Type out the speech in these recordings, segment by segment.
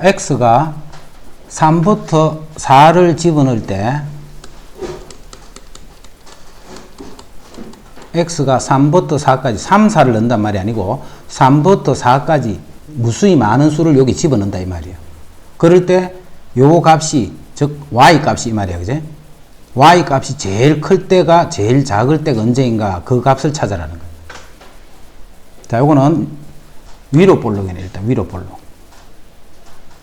x가 3부터 4를 집어넣을 때 x가 3부터 4까지 3, 4를 넣는단 말이 아니고 3부터 4까지 무수히 많은 수를 여기 집어넣는다 이 말이에요. 그럴 때 요 값이 즉 y 값이 이 말이야 그제? y 값이 제일 클 때가 제일 작을 때가 언제인가 그 값을 찾아라는 거예요. 자, 요거는 위로 볼록이네 일단 위로 볼록.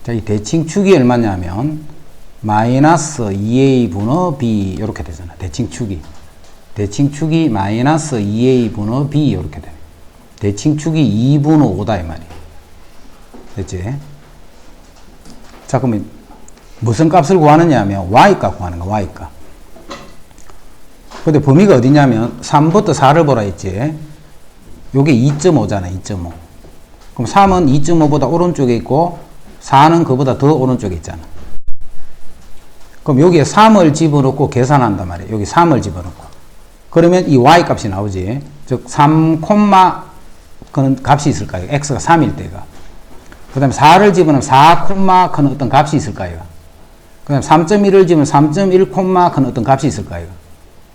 자, 이 대칭축이 얼마냐면 마이너스 2a 분의 b 이렇게 되잖아. 대칭축이. 대칭축이 마이너스 2a 분의 b 이렇게 돼. 대칭축이 2분의 5다 이 말이야. 됐지? 자, 그러면 무슨 값을 구하느냐 하면 y값 구하는 거야, y값. 근데 범위가 어디냐면 3부터 4를 보라 했지. 요게 2.5잖아, 2.5. 그럼 3은 2.5보다 오른쪽에 있고 4는 그보다 더 오른쪽에 있잖아. 그럼 여기에 3을 집어넣고 계산한단 말이에요. 여기 3을 집어넣고. 그러면 이 y 값이 나오지. 즉, 3, 그는 값이 있을까요? x가 3일 때가. 그 다음에 4를 집으면 4, 큰 어떤 값이 있을까요? 그 다음에 3.1을 집으면 3.1, 큰 어떤 값이 있을까요?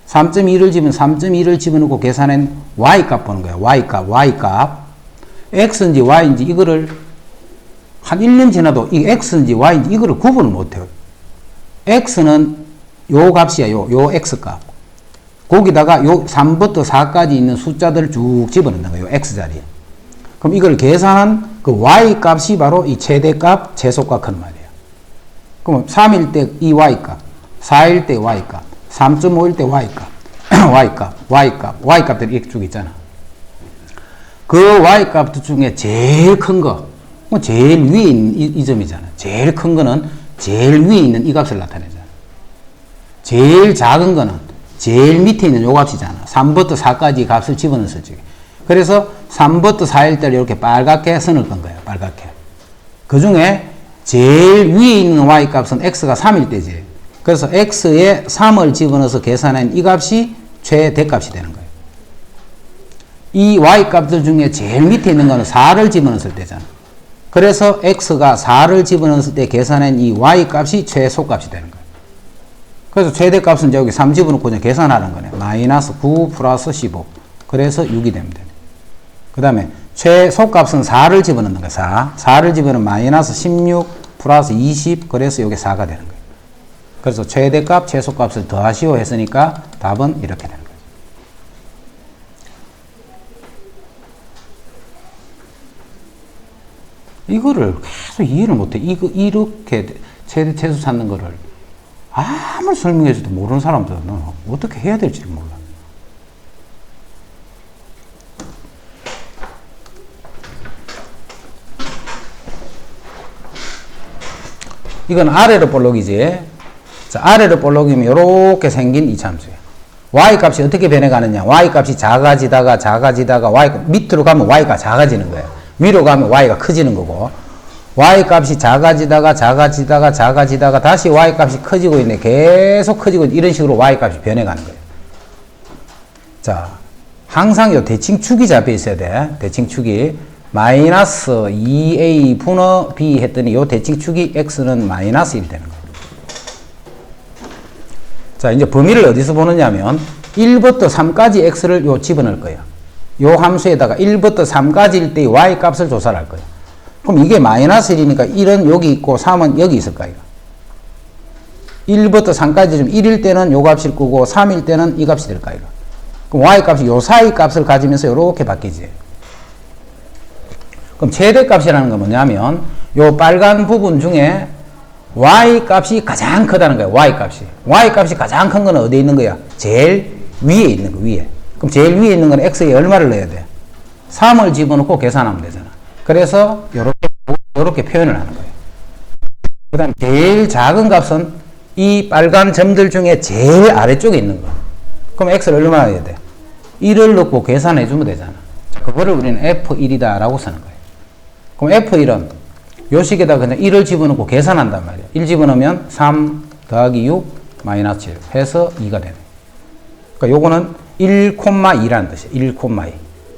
3.2를 집으면 3.2를 집어넣고 계산한 y값 보는 거야. y값, y값. x인지 y인지 이거를 한 1년 지나도 이 x인지 y인지 이거를 구분을 못해요. x는 요 값이야, 요, 요 x값. 거기다가 요 3부터 4까지 있는 숫자들을 쭉 집어넣는 거예요, x자리에. 그럼 이걸 계산한 그 y 값이 바로 이 최대값, 최소값 하는 말이에요. 그럼 3일 때 이 y 값, 4일 때 y 값, 3.5일 때 y값, y값, y값, y값들이 이렇게 쭉 있잖아. 그 y값 중에 제일 큰 거, 뭐 제일 위에 있는 이, 이 점이잖아. 제일 큰 거는 제일 위에 있는 이 값을 나타내잖아. 제일 작은 거는 제일 밑에 있는 요 값이잖아. 3부터 4까지 값을 집어넣었을 적에. 그래서 3부터 4일 때를 이렇게 빨갛게 선을 건 거예요. 빨갛게. 그 중에 제일 위에 있는 y 값은 x가 3일 때지. 그래서 x에 3을 집어넣어서 계산한 이 값이 최대값이 되는 거예요. 이 y 값들 중에 제일 밑에 있는 거는 4를 집어넣었을 때잖아. 그래서 x가 4를 집어넣었을 때 계산한 이 y 값이 최소값이 되는 거예요. 그래서 최대값은 이제 여기 3 집어넣고 그냥 계산하는 거네. 마이너스 9 플러스 15. 그래서 6이 됩니다. 그 다음에 최소값은 4를 집어넣는 거야. 4. 4를 집어넣으면 마이너스 16 플러스 20. 그래서 여기 4가 되는 거예요. 그래서 최대값, 최소값을 더하시오 했으니까 답은 이렇게 거예요. 이거를 계속 이해를 못해. 이거, 이렇게 최대, 최소 찾는 거를 아무리 설명해줘도 모르는 사람들은 어떻게 해야 될지 몰라. 이건 아래로 볼록이지. 자, 아래로 볼록이면 이렇게 생긴 이 참수야. y 값이 어떻게 변해가느냐. y 값이 작아지다가 작아지다가 y 밑으로 가면 y가 작아지는 거야. 위로 가면 y가 커지는 거고. y 값이 작아지다가 작아지다가 작아지다가 다시 y 값이 커지고 있네. 계속 커지고 이런 식으로 y 값이 변해가는 거예요. 자, 항상 요 대칭축이 잡혀 있어야 돼. 대칭축이 마이너스 2a 분의 b 했더니 요 대칭축이 x는 마이너스 1 되는 거예요. 자, 이제 범위를 어디서 보느냐면 1부터 3까지 x를 요 집어넣을 거예요. 요 함수에다가 1부터 3까지일 때의 y 값을 조사를 할 거예요. 그럼 이게 마이너스 1이니까 1은 여기 있고 3은 여기 있을 거예요. 1부터 3까지 좀 1일 때는 요 값일 거고 3일 때는 이 값이 될 거예요. 그럼 y 값이 요 사이 값을 가지면서 이렇게 바뀌지. 그럼 최대 값이라는 건 뭐냐면 요 빨간 부분 중에 y 값이 가장 크다는 거예요. y 값이. y 값이 가장 큰 거는 어디에 있는 거야? 제일 위에 있는 거 위에. 그럼 제일 위에 있는 건 x에 얼마를 넣어야 돼? 3을 집어넣고 계산하면 되잖아. 그래서 요렇게 요렇게 표현을 하는 거예요. 그 다음 제일 작은 값은 이 빨간 점들 중에 제일 아래쪽에 있는 거. 그럼 x를 얼마나 해야 돼? 1을 넣고 계산해 주면 되잖아. 그거를 우리는 f1이다 라고 쓰는 거예요. 그럼 f1은 요 식에다 그냥 1을 집어넣고 계산한단 말이야. 1 집어넣으면 3 더하기 6 마이너스 7 해서 2가 되네. 그러니까 요거는 1,2라는 뜻이야. 1,2.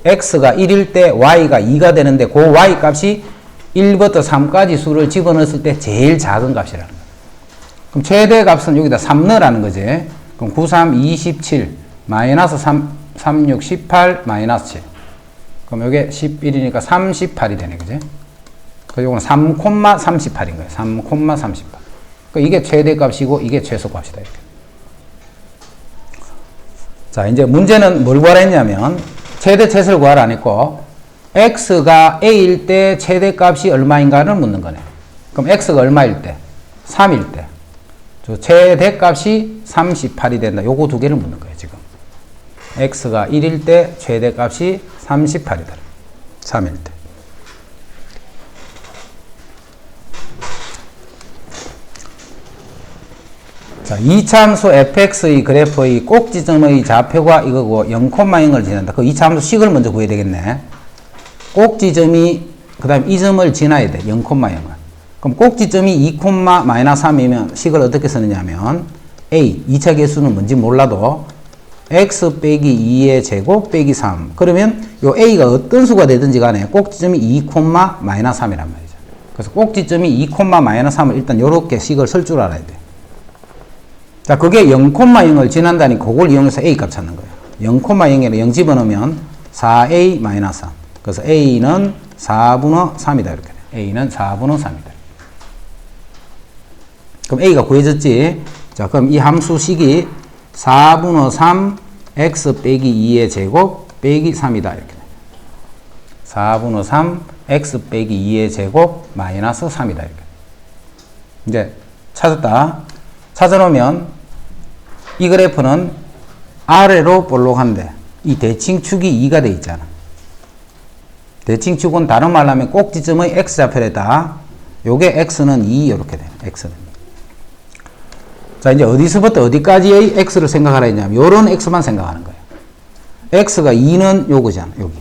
x가 1일 때 y가 2가 되는데 그 y 값이 1부터 3까지 수를 집어넣었을 때 제일 작은 값이라는 거예요. 그럼 최대 값은 여기다 3 넣으라는 거지. 그럼 9, 3, 27, 마이너스 3, 3, 6, 18, 마이너스 7. 그럼 이게 11이니까 38이 되네, 그지? 그리고 이거는 3,38인 거예요. 3,38. 그 이게 최대 값이고 이게 최소 값이다, 이렇게. 자, 이제 문제는 뭘 구하라 했냐면, 최대 최소를 구하라 안 했고, x가 a일 때 최대 값이 얼마인가를 묻는 거네. 그럼 x가 얼마일 때? 3일 때. 저 최대 값이 38이 된다. 요거 두 개를 묻는 거예요, 지금. x가 1일 때 최대 값이 38이다. 3일 때. 자, 이차함수 fx의 그래프의 꼭지점의 좌표가 이거고 0,0을 지난다. 그 이차함수 식을 먼저 구해야 되겠네. 꼭지점이 그 다음 이 점을 지나야 돼. 0,0을. 그럼 꼭지점이 2,-3이면 식을 어떻게 쓰느냐면 a, 2차 개수는 뭔지 몰라도 x 빼기 2의 제곱 빼기 3. 그러면 요 a가 어떤 수가 되든지 간에 꼭지점이 2,-3이란 말이죠. 그래서 꼭지점이 2,-3을 일단 요렇게 식을 쓸 줄 알아야 돼. 자, 그게 0,0을 지난다니 그걸 이용해서 a 값 찾는 거예요. 0,0에는 0 집어넣으면 4a 3. 그래서 a는 4분의 3이다 이렇게 돼. a는 4분의 3이다. 그럼 a가 구해졌지. 자, 그럼 이 함수식이 4분의 3 x 빼기 2의 제곱 빼기 3이다 이렇게 돼. 4분의 3 x 빼기 2의 제곱 마이너스 3이다 이렇게. 이제 찾았다. 찾아놓으면 이 그래프는 아래로 볼록한데 이 대칭축이 2가 돼 있잖아. 대칭축은 다른 말로 하면 꼭지점의 x좌표래다. 요게 x는 2 이렇게 되네. x는 2. 자 이제 어디서부터 어디까지의 x를 생각하라 했냐면 요런 x만 생각하는 거예요. x가 2는 요거잖아. 여기.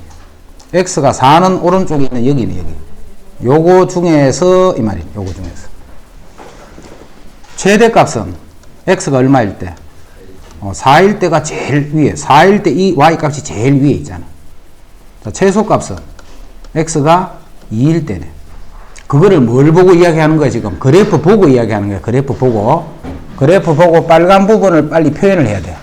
x가 4는 오른쪽에 있는 여기는 여기. 요거 중에서 이 말이에요. 요거 중에서. 최대값은 x가 얼마일 때? 어, 4일 때가 제일 위에, 4일 때 이 y 값이 제일 위에 있잖아. 자, 최소 값은 x가 2일 때네. 그거를 뭘 보고 이야기하는 거야, 지금? 그래프 보고 이야기하는 거야, 그래프 보고. 그래프 보고 빨간 부분을 빨리 표현을 해야 돼.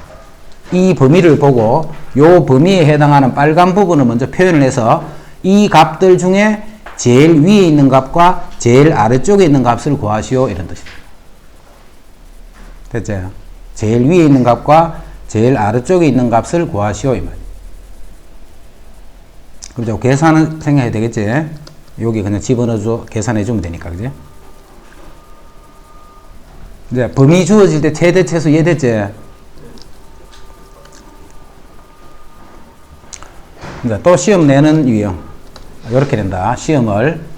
이 범위를 보고, 요 범위에 해당하는 빨간 부분을 먼저 표현을 해서 이 값들 중에 제일 위에 있는 값과 제일 아래쪽에 있는 값을 구하시오. 이런 뜻입니다. 됐죠? 제일 위에 있는 값과 제일 아래쪽에 있는 값을 구하시오. 이 말. 그죠? 계산은 생각해야 되겠지? 여기 그냥 집어넣어줘, 계산해 주면 되니까, 그지? 이제 범위 주어질 때 최대, 최소 이해됐지? 이제 또 시험 내는 유형. 이렇게 된다. 시험을.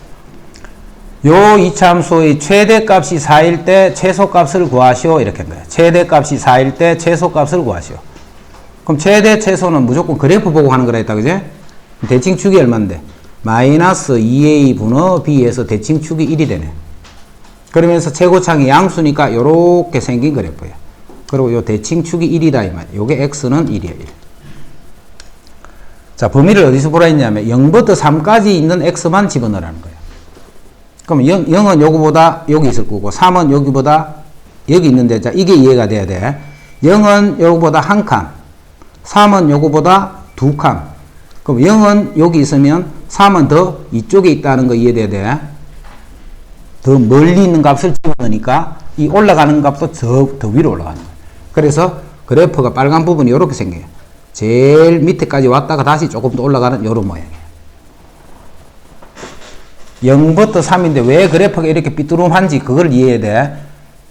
요 이차함수의 최대값이 4일 때 최소값을 구하시오 이렇게 한 거예요. 최대값이 4일 때 최소값을 구하시오. 그럼 최대 최소는 무조건 그래프 보고 하는 거라 했다 그지? 대칭축이 얼마인데? 마이너스 2a 분의 b에서 대칭축이 1이 되네. 그러면서 최고창이 양수니까 요렇게 생긴 그래프예요. 그리고 요 대칭축이 1이다 이 말이에요. 요게 x는 1이에요. 1. 자, 범위를 어디서 보라 했냐면 0부터 3까지 있는 x만 집어넣으라는 거예요. 그럼 0, 0은 요거보다 여기 있을 거고 3은 여기보다 여기 있는데 자 이게 이해가 돼야 돼. 0은 요거보다 한 칸. 3은 요거보다 두 칸. 그럼 0은 여기 있으면 3은 더 이쪽에 있다는 거 이해돼야 돼. 더 멀리 있는 값을 집어넣으니까 이 올라가는 값도 더, 더 위로 올라가는 거예요. 그래서 그래프가 빨간 부분이 이렇게 생겨요. 제일 밑에까지 왔다가 다시 조금 더 올라가는 이런 모양이에요. 0부터 3인데 왜 그래프가 이렇게 삐뚤음한지 그걸 이해해야 돼.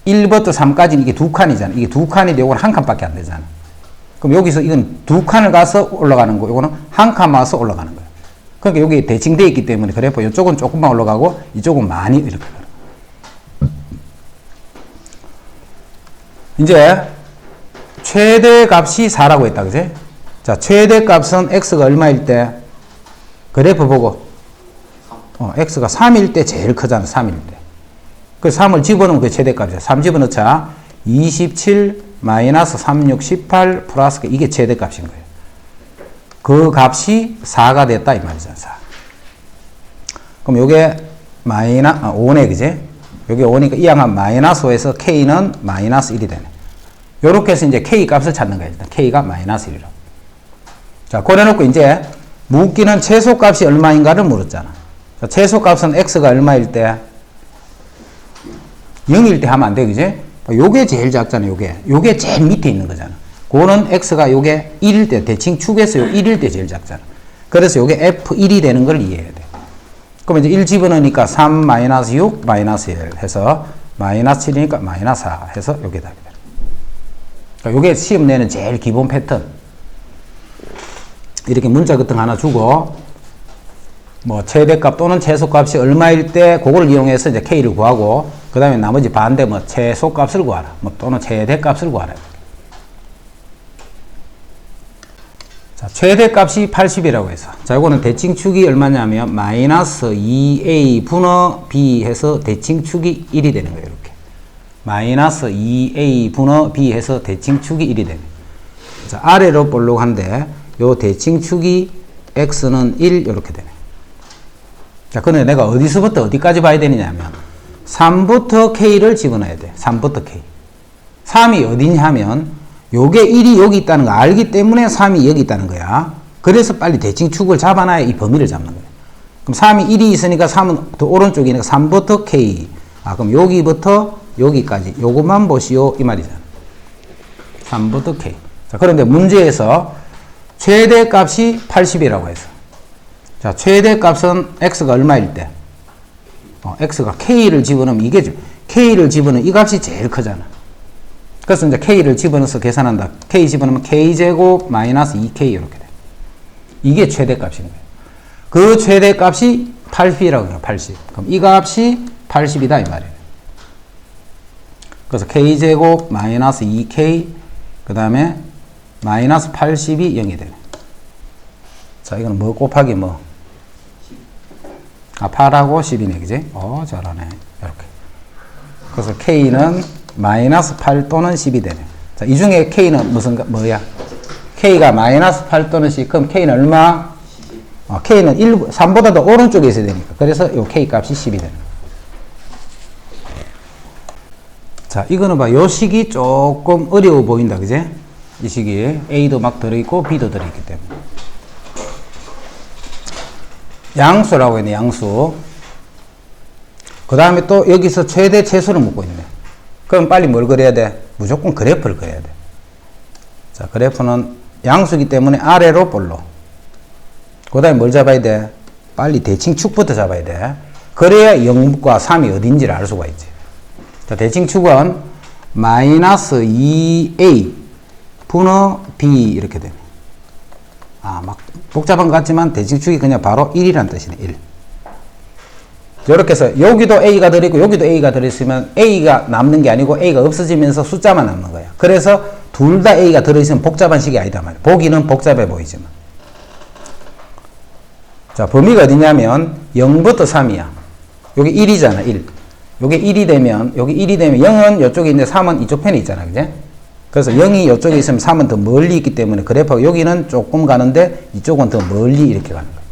1부터 3까지는 이게 두 칸이잖아. 이게 두 칸인데 요건 한 칸밖에 안 되잖아. 그럼 여기서 이건 두 칸을 가서 올라가는 거, 요거는 한 칸 와서 올라가는 거야. 그러니까 여기 대칭되어 있기 때문에 그래프 이쪽은 조금만 올라가고 이쪽은 많이 이렇게 가는. 이제 최대 값이 4라고 했다. 그지? 자, 최대 값은 x가 얼마일 때 그래프 보고 어, x가 3일 때 제일 크잖아, 3일 때. 그 3을 집어넣으면 그 최대값이야. 3 집어넣자. 27 마이너스 36, 18 플러스 이게 최대값인 거예요. 그 값이 4가 됐다 이 말이잖아, 4. 그럼 요게 마이너, 아, 5네, 그지? 여기 5니까 이 양은 마이너스 5에서 K는 마이너스 1이 되네. 요렇게 해서 이제 K 값을 찾는 거야, 일단. K가 마이너스 1이라고. 자, 그래놓고 이제 묻기는 최소 값이 얼마인가를 물었잖아. 자, 최소 값은 X가 얼마일 때? 0일 때 하면 안 돼, 그지? 요게 제일 작잖아, 요게. 요게 제일 밑에 있는 거잖아. 그거는 X가 요게 1일 때, 대칭 축에서 요 1일 때 제일 작잖아. 그래서 요게 F1이 되는 걸 이해해야 돼. 그럼 이제 1 집어넣으니까 3 마이너스 6 마이너스 1 해서 마이너스 7이니까 마이너스 4 해서 요게 답이 돼. 그러니까 요게 시험 내는 제일 기본 패턴. 이렇게 문자 같은 거 하나 주고 뭐 최대값 또는 최소값이 얼마일 때 그걸 이용해서 이제 K를 구하고 그 다음에 나머지 반대 뭐 최소값을 구하라. 뭐 또는 최대값을 구하라. 자 최대값이 80이라고 해서. 자 이거는 대칭축이 얼마냐면 마이너스 2A 분의 B 해서 대칭축이 1이 되는 거예요 이렇게. 마이너스 2A 분의 B 해서 대칭축이 1이 되는 자 아래로 볼록 한데 요 대칭축이 x는 1 이렇게 되네. 자, 근데 내가 어디서부터 어디까지 봐야 되느냐면 3부터 k를 집어넣어야 돼. 3부터 k. 3이 어디냐 하면 요게 1이 여기 있다는 거 알기 때문에 3이 여기 있다는 거야. 그래서 빨리 대칭축을 잡아놔야 이 범위를 잡는 거야. 그럼 3이 1이 있으니까 3은 더 오른쪽이니까 3부터 k. 아, 그럼 여기부터 여기까지 요것만 보시오 이 말이잖아. 3부터 k. 자, 그런데 문제에서 최대 값이 80이라고 해서 자 최대 값은 x가 얼마일 때? 어, x가 k를 집어넣으면 이게 죠 k를 집어넣으면 이 값이 제일 크잖아. 그래서 이제 k를 집어넣어서 계산한다. k 집어넣으면 k제곱 마이너스 2k 이렇게 돼. 이게 최대 값인 거예요. 그 최대 값이 8p라고 해요 80 그럼 이 값이 80이다 이 말이에요. 그래서 k제곱 마이너스 2k 그 다음에 마이너스 80이 0이 되네. 자, 이거는 뭐 곱하기 뭐? 아, 8하고 10이네, 그지? 어, 잘하네. 이렇게. 그래서 K는 마이너스 8 또는 10이 되네. 자, 이 중에 K는 무슨, 뭐야? K가 마이너스 8 또는 10. 그럼 K는 얼마? 어, K는 1, 3보다 더 오른쪽에 있어야 되니까. 그래서 이 K 값이 10이 되는 자, 이거는 봐. 요 식이 조금 어려워 보인다, 그지? 이 시기에 A도 막 들어있고 B도 들어있기 때문에 양수라고 했네 양수 그 다음에 또 여기서 최대 최소를 묻고 있네 그럼 빨리 뭘 그려야 돼? 무조건 그래프를 그려야 돼 자 그래프는 양수기 때문에 아래로 볼로 그 다음에 뭘 잡아야 돼? 빨리 대칭축부터 잡아야 돼 그래야 0과 3이 어딘지를 알 수가 있지 자 대칭축은 마이너스 2A 분의 B 이렇게 되네. 아, 막 복잡한 것 같지만 대칭축이 그냥 바로 1이라는 뜻이네. 1. 이렇게 해서 여기도 A가 들어있고 여기도 A가 들어있으면 A가 남는 게 아니고 A가 없어지면서 숫자만 남는 거야. 그래서 둘 다 A가 들어있으면 복잡한 식이 아니다 말이야. 보기는 복잡해 보이지만. 자, 범위가 어디냐면 0부터 3이야. 여기 1이잖아, 1. 여기 1이 되면, 여기 1이 되면 0은 이쪽에 있는데 3은 이쪽 편에 있잖아, 그제? 그래서 0이 이쪽에 있으면 3은 더 멀리 있기 때문에 그래프가 여기는 조금 가는데 이쪽은 더 멀리 이렇게 가는 거예요.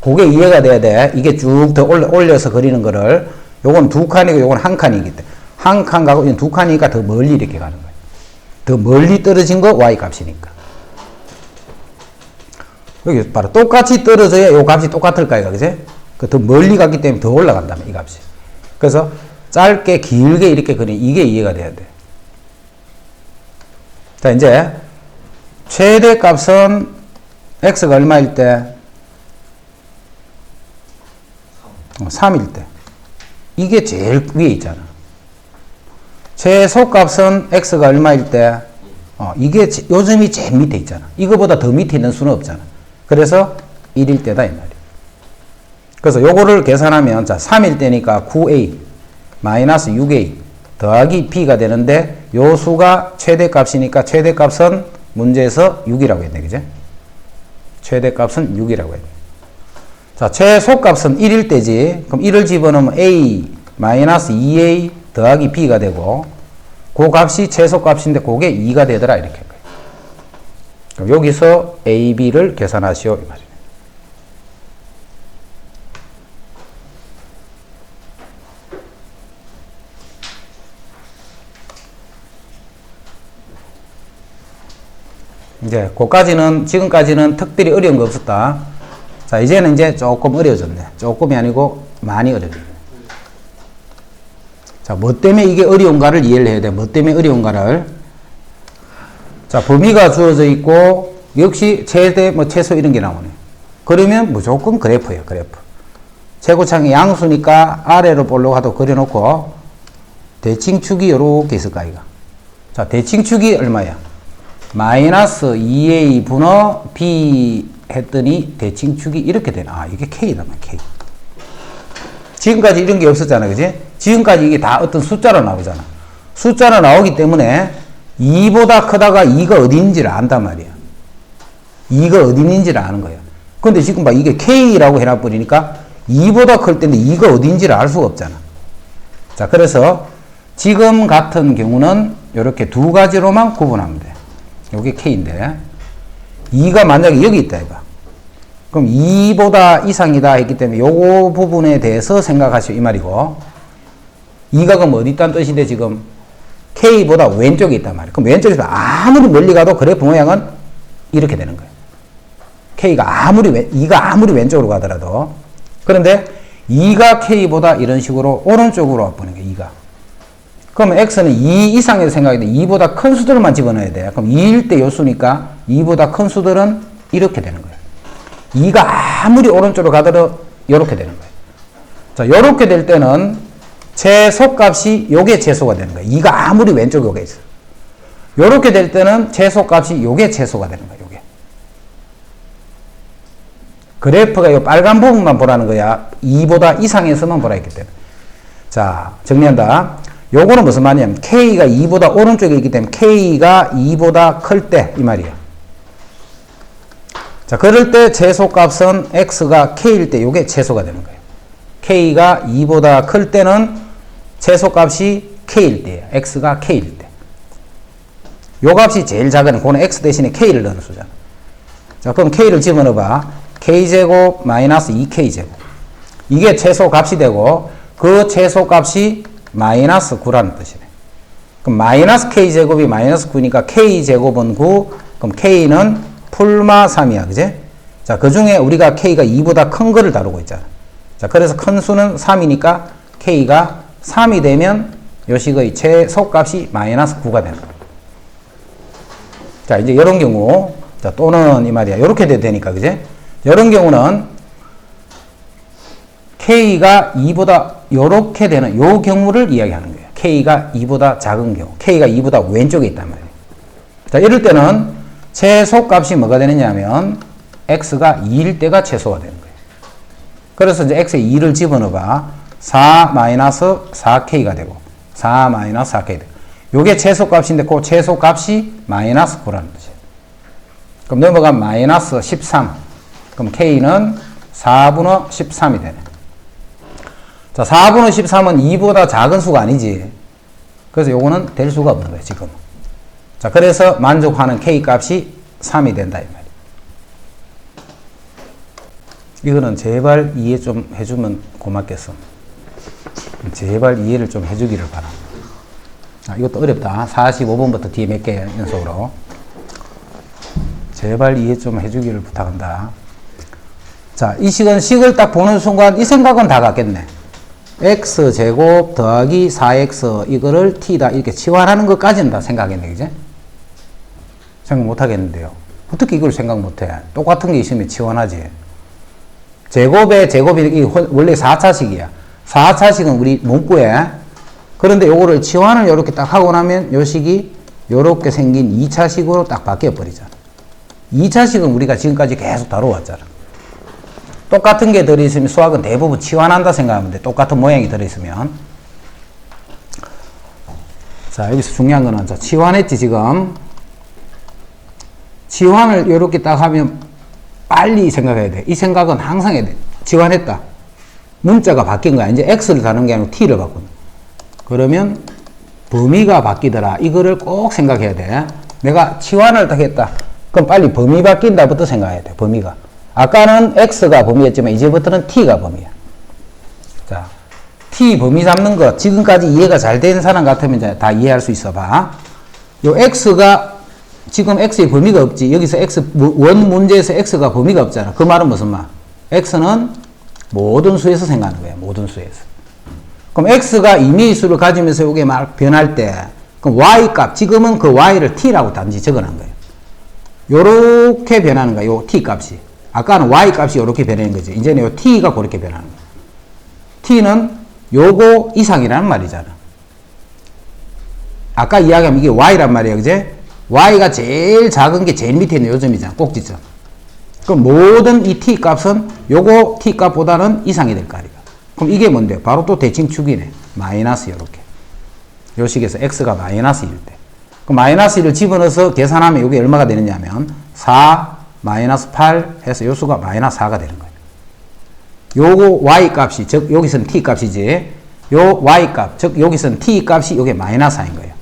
그게 이해가 돼야 돼. 이게 쭉 더 올려서 그리는 거를 요건 두 칸이고 요건 한 칸이기 때문에 한 칸 가고 두 칸이니까 더 멀리 이렇게 가는 거예요. 더 멀리 떨어진 거 y 값이니까. 여기 바로 똑같이 떨어져야 요 값이 똑같을까요, 그제? 그 더 멀리 갔기 때문에 더 올라간다면 이 값이. 그래서 짧게 길게 이렇게 그리 이게 이해가 돼야 돼. 자, 이제 최대 값은 x가 얼마일 때? 3 일 때. 이게 제일 위에 있잖아. 최소 값은 x가 얼마일 때? 어, 이게 요즘이 제일 밑에 있잖아. 이거보다 더 밑에 있는 수는 없잖아. 그래서 1일 때다 이 말이야. 그래서 요거를 계산하면 자, 3일 때니까 9a 마이너스 6a 더하기 b가 되는데 요 수가 최대값이니까 최대값은 문제에서 6이라고 했네. 그죠? 최대값은 6이라고 했네. 자, 최소값은 1일 때지. 그럼 1을 집어넣으면 a 마이너스 2a 더하기 b가 되고 그 값이 최소값인데 그게 2가 되더라 이렇게. 그럼 여기서 a, b를 계산하시오 이 말이에요. 이제 그까지는 지금까지는 특별히 어려운 거 없었다. 자 이제는 이제 조금 어려워졌네. 조금이 아니고 많이 어려졌네. 자, 뭐 때문에 이게 어려운가를 이해를 해야 돼. 뭐 때문에 어려운가를. 자, 범위가 주어져 있고 역시 최대 뭐 최소 이런 게 나오네. 그러면 무조건 그래프예요. 그래프. 최고창이 양수니까 아래로 볼록 하도 그려놓고 대칭축이 요렇게 있을까 이거. 자, 대칭축이 얼마야? 마이너스 2a 분의 b 했더니 대칭축이 이렇게 되나? 아, 이게 k다, k. 지금까지 이런 게 없었잖아, 그지? 지금까지 이게 다 어떤 숫자로 나오잖아. 숫자로 나오기 때문에 2보다 크다가 2가 어디 있는지를 안단 말이야. 2가 어디 있는지를 아는 거야. 근데 지금 봐, 이게 k라고 해놔버리니까 2보다 클 때인데 2가 어디 있는지를 알 수가 없잖아. 자, 그래서 지금 같은 경우는 이렇게 두 가지로만 구분하면 돼. 이게 k인데 2가 만약에 여기 있다 이봐. 그럼 2보다 이상이다 했기 때문에 요거 부분에 대해서 생각하시오 이 말이고 2가 그럼 어디 있다는 뜻인데 지금 k보다 왼쪽에 있단 말이야. 그럼 왼쪽에서 아무리 멀리 가도 그래프 모양은 이렇게 되는 거예요. k가 아무리 왼, 2가 아무리 왼쪽으로 가더라도 그런데 2가 k보다 이런 식으로 오른쪽으로 와보는 거예요. 2가. 그러면 x는 2 이상에서 생각해야 돼. 2보다 큰 수들만 집어넣어야 돼. 그럼 2일 때 요수니까 2보다 큰 수들은 이렇게 되는 거예요. 2가 아무리 오른쪽으로 가더라도 이렇게 되는 거예요. 자, 이렇게 될 때는 최소값이 요게 최소가 되는 거예요. 2가 아무리 왼쪽에 오게 있어. 요렇게 될 때는 최소값이 요게 최소가 되는 거예요. 요게. 그래프가 요 빨간 부분만 보라는 거야. 2보다 이상에서만 보라 했기 때문에. 자, 정리한다. 요거는 무슨 말이냐면 K가 2보다 오른쪽에 있기 때문에 K가 2보다 클 때 이 말이야. 자, 그럴 때 최소값은 X가 K일 때 요게 최소가 되는 거예요. K가 2보다 클 때는 최소값이 K일 때예요. X가 K일 때. 요 값이 제일 작은 그거는 X 대신에 K를 넣는 수잖아. 자, 그럼 K를 집어넣어봐. K제곱 마이너스 2K제곱. 이게 최소값이 되고 그 최소값이 마이너스 9라는 뜻이네. 그럼 마이너스 K제곱이 마이너스 9니까 K제곱은 9, 그럼 K는 풀마 3이야. 그제? 자, 그 중에 우리가 K가 2보다 큰 거를 다루고 있잖아. 자, 그래서 큰 수는 3이니까 K가 3이 되면 요식의 최소값이 마이너스 9가 되는. 자, 이제 이런 경우, 자, 또는 이 말이야. 이렇게 되니까, 그제? 이런 경우는 K가 2보다 요렇게 되는 요 경우를 이야기하는 거예요. K가 2보다 작은 경우. K가 2보다 왼쪽에 있단 말이에요. 자, 이럴 때는 최소값이 뭐가 되느냐 하면 X가 2일 때가 최소가 되는 거예요. 그래서 이제 X에 2를 집어넣어봐. 4 마이너스 4K가 되고 4 마이너스 4K 되고 요게 최소값인데 그 최소값이 마이너스 9라는 뜻이에요. 그럼 넘어가면 마이너스 13. 그럼 K는 4분의 13이 되네. 자, 4분의 13은 2보다 작은 수가 아니지. 그래서 요거는 될 수가 없는 거예요, 지금. 자, 그래서 만족하는 K 값이 3이 된다, 이 말이에요. 이거는 제발 이해 좀 해주면 고맙겠어. 제발 이해를 좀 해주기를 바랍니다. 아, 이것도 어렵다. 45번부터 뒤에 몇 개 연속으로. 제발 이해 좀 해주기를 부탁한다. 자, 이 식은 식을 딱 보는 순간 이 생각은 다 갔겠네. X 제곱 더하기 4x 이거를 t다 이렇게 치환하는 것까지는 다 생각했네, 그제? 생각 못 하겠는데요. 어떻게 이걸 생각 못 해? 똑같은 게 있으면 치환하지. 제곱의 제곱이 원래 4차식이야. 4차식은 우리 문구에 그런데 요거를 치환을 이렇게 딱 하고 나면 요 식이 요렇게 생긴 2차식으로 딱 바뀌어 버리잖아. 2차식은 우리가 지금까지 계속 다뤄왔잖아. 똑같은 게 들어있으면 수학은 대부분 치환한다 생각하면 돼. 똑같은 모양이 들어있으면. 자, 여기서 중요한 거는, 자, 치환했지, 지금. 치환을 이렇게 딱 하면 빨리 생각해야 돼. 이 생각은 항상 해야 돼. 치환했다. 문자가 바뀐 거야. 이제 X를 다는 게 아니고 T를 바꾼다. 그러면 범위가 바뀌더라. 이거를 꼭 생각해야 돼. 내가 치환을 딱 했다. 그럼 빨리 범위 바뀐다부터 생각해야 돼. 범위가. 아까는 X가 범위였지만 이제부터는 T가 범위야. 자, T 범위 잡는 거 지금까지 이해가 잘 된 사람 같으면 이제 다 이해할 수 있어 봐. 요 X가 지금 x의 범위가 없지. 여기서 x 원 문제에서 x가 범위가 없잖아. 그 말은 무슨 말? x는 모든 수에서 생각하는 거야. 모든 수에서. 그럼 x가 임의의 수를 가지면서 이게 막 변할 때 그럼 y 값 지금은 그 y를 t라고 단지 적어놓은 거예요. 요렇게 변하는 거야. 요 t 값이. 아까는 y 값이 요렇게 변하는 거지. 이제는 요 t가 그렇게 변하는 거야. t는 요거 이상이라는 말이잖아. 아까 이야기하면 이게 y란 말이에요. 그제? y가 제일 작은 게 제일 밑에 있는 요점이잖아. 꼭지점. 그럼 모든 이 t 값은 요거 t 값보다는 이상이 될 거 아니야. 그럼 이게 뭔데요? 바로 또 대칭축이네. 마이너스 요렇게. 요 식에서 x가 마이너스 1일 때. 그 마이너스 1을 집어넣어서 계산하면 이게 얼마가 되느냐면 4 마이너스 8 해서 요 수가 마이너스 4가 되는 거예요. 요거 y 값이 즉 여기서는 t 값이지. 요 y 값, 즉 여기서는 t 값이 요게 마이너스 4인 거예요.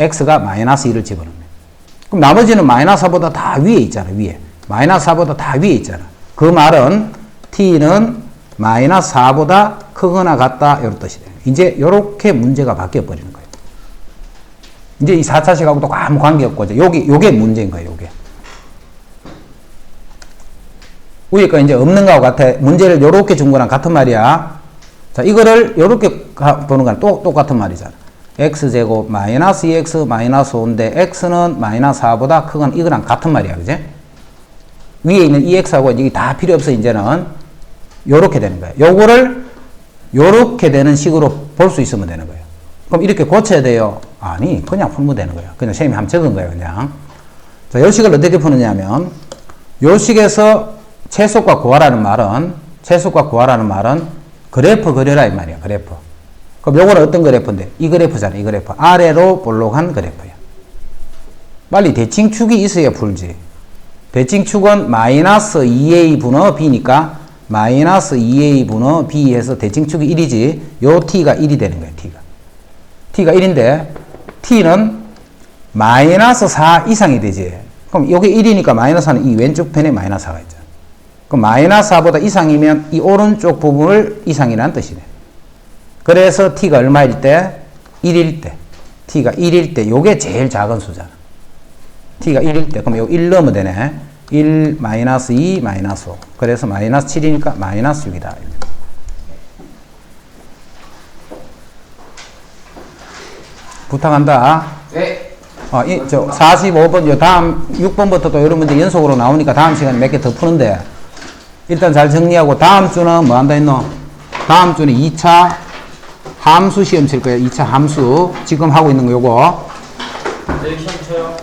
x가 마이너스 1을 집어넣으면. 그럼 나머지는 마이너스 4보다 다 위에 있잖아, 위에. 마이너스 4보다 다 위에 있잖아. 그 말은 t는 마이너스 4보다 크거나 같다, 이런 뜻이 돼요. 이제 이렇게 문제가 바뀌어 버리는 거예요. 이제 이 4차식하고 또 아무 관계 없고, 이제 여기, 요게 문제인 거예요, 요게. 위에 거 이제 없는 거하고 같아. 문제를 요렇게 준 거랑 같은 말이야. 자, 이거를 요렇게 가- 보는 거랑 또 똑같은 말이잖아. x제곱 마이너스 2x 마이너스 5인데 x는 마이너스 4보다 크건 이거랑 같은 말이야. 그제? 위에 있는 2x하고 이게 다 필요 없어 이제는 요렇게 되는 거야. 요거를 요렇게 되는 식으로 볼 수 있으면 되는 거예요. 그럼 이렇게 고쳐야 돼요? 아니, 그냥 풀면 되는 거예요. 그냥 선생님이 한번 적은 거예요, 그냥. 자, 요 식을 어떻게 푸느냐면 요 식에서 최소값 구하라는 말은 최소값 구하라는 말은 그래프 그려라 이 말이야, 그래프. 그럼 요거는 어떤 그래프인데? 이 그래프잖아, 이 그래프. 아래로 볼록한 그래프야. 빨리 대칭축이 있어야 풀지. 대칭축은 마이너스 2a 분의 b니까 마이너스 2a 분의 b 해서 대칭축이 1이지. 요 t가 1이 되는 거야, t가. t가 1인데 t는 마이너스 4 이상이 되지. 그럼 여기 1이니까 마이너스 4는 이 왼쪽 편에 마이너스 4가 있잖아. 그럼 마이너스 4보다 이상이면 이 오른쪽 부분을 이상이라는 뜻이네. 그래서 t가 얼마일 때? 1일 때. t가 1일 때. 요게 제일 작은 수잖아. t가 1일 때. 그럼 요 1 넣으면 되네. 1 마이너스 2 마이너스 5. 그래서 마이너스 7이니까 마이너스 6이다. 부탁한다. 네. 어, 이, 저, 45번, 요 다음 6번부터 또 이런 문제 연속으로 나오니까 다음 시간에 몇 개 더 푸는데, 일단 잘 정리하고, 다음 주는 뭐 한다 했노? 다음 주는 2차 함수 시험 칠 거예요. 2차 함수. 지금 하고 있는 거 요거. 내일 시험 쳐요.